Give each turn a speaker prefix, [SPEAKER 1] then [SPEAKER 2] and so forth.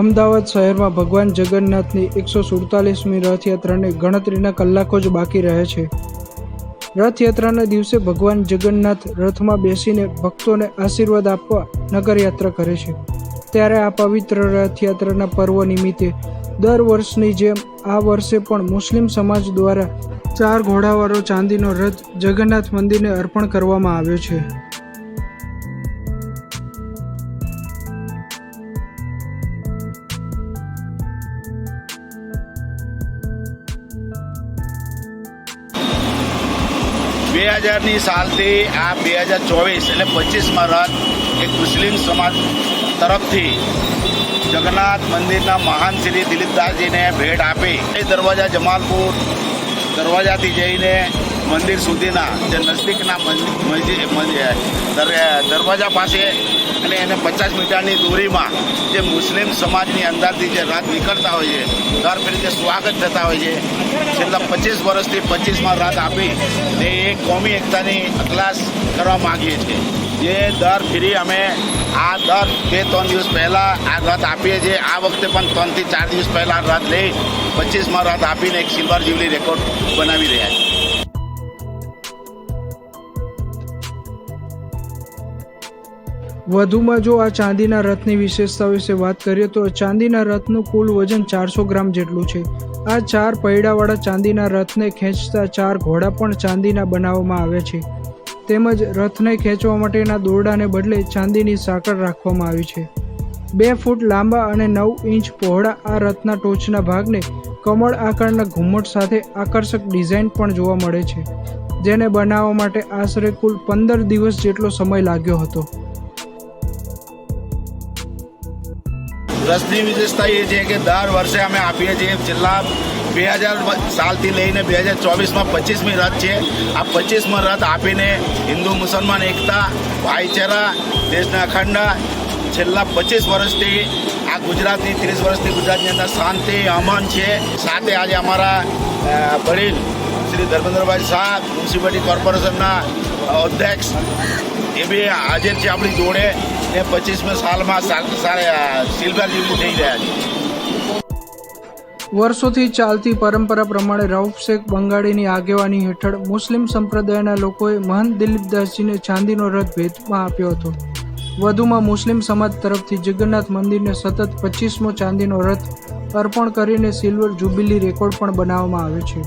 [SPEAKER 1] અમદાવાદ શહેરમાં ભગવાન જગન્નાથની એકસો સુડતાલીસમી રથયાત્રાને ગણતરીના કલાકો જ બાકી રહે છે. રથયાત્રાના દિવસે ભગવાન જગન્નાથ રથમાં બેસીને ભક્તોને આશીર્વાદ આપવા નગરયાત્રા કરે છે. ત્યારે આ પવિત્ર રથયાત્રાના પર્વ નિમિત્તે દર વર્ષની જેમ આ વર્ષે પણ મુસ્લિમ સમાજ દ્વારા ચાર ઘોડાવાળો ચાંદીનો રથ જગન્નાથ મંદિરને અર્પણ કરવામાં આવ્યો છે.
[SPEAKER 2] બે હજારની સાલથી આ બે હજાર ચોવીસ એટલે પચીસમાં રથ એક મુસ્લિમ સમાજ તરફથી જગન્નાથ મંદિરના મહાન શ્રી દિલીપદાસજીને ભેટ આપી. એ દરવાજા જમાલપુર દરવાજાથી જઈને મંદિર સુધીના જે નજદીકના દર- દરવાજા પાસે અને એને પચાસ મીટરની દૂરીમાં જે મુસ્લિમ સમાજની અંદરથી જે રાત નીકળતા હોય છે, દર ફેરી જે સ્વાગત થતા હોય છે. છેલ્લા પચીસ વર્ષથી પચીસમાં રાત આપી તે એક કોમી એકતાની અખલાસ કરવા માગીએ છીએ. જે દર ફેરી અમે આ દર બે, ત્રણ દિવસ પહેલાં આ રથ આપીએ છીએ. આ વખતે પણ ત્રણથી ચાર દિવસ પહેલાં રથ લઈ પચીસમાં રથ આપીને એક સિલ્વર જ્યુબલી રેકોર્ડ બનાવી રહ્યા છીએ.
[SPEAKER 1] વધુમાં જો આ ચાંદીના રથની વિશેષતા વિશે વાત કરીએ તો ચાંદીના રથનું કુલ વજન ચારસો ગ્રામ જેટલું છે. આ ચાર પૈડાવાળા ચાંદીના રથને ખેંચતા ચાર ઘોડા પણ ચાંદીના બનાવવામાં આવે છે. તેમજ રથને ખેંચવા માટેના દોરડાને બદલે ચાંદીની સાંકળ રાખવામાં આવી છે. બે ફૂટ લાંબા અને નવ ઇંચ પહોળા આ રથના ટોચના ભાગને કમળ આકારના ઘુમ્મટ સાથે આકર્ષક ડિઝાઇન પણ જોવા મળે છે. જેને બનાવવા માટે આશરે કુલ પંદર દિવસ જેટલો સમય લાગ્યો હતો.
[SPEAKER 2] રસની વિશેષતા એ છે કે દર વર્ષે અમે આપીએ છીએ છેલ્લા બે હજાર સાલથી લઈને બે હજાર ચોવીસમાં પચીસમી રથ છે. આ પચીસમાં રથ આપીને હિન્દુ, મુસલમાન, એકતા, ભાઈચારા, દેશના અખંડ છેલ્લા પચીસ વર્ષથી આ ગુજરાતની ત્રીસ વર્ષથી ગુજરાતની અંદર શાંતિ, અમન છે. સાથે આજે અમારા વડીલ શ્રી ધર્મેન્દ્રભાઈ શાહ, મ્યુનિસિપાલિટી કોર્પોરેશનના અધ્યક્ષ એ બી હાજર છે આપણી જોડે. ને પચીસમી સાલમાં સાલ- સિલ્વર થઈ રહ્યા છે.
[SPEAKER 1] વર્ષોથી ચાલતી પરંપરા પ્રમાણે રઉફ શેખ બંગાળીની આગેવાની હેઠળ મુસ્લિમ સંપ્રદાયના લોકોએ મહંત દિલીપદાસજીને ચાંદીનો રથ ભેટમાં આપ્યો હતો. વધુમાં મુસ્લિમ સમાજ તરફથી જગન્નાથ મંદિરને સતત પચીસમો ચાંદીનો રથ અર્પણ કરીને સિલ્વર જુબિલી રેકોર્ડ પણ બનાવવામાં આવ્યો છે.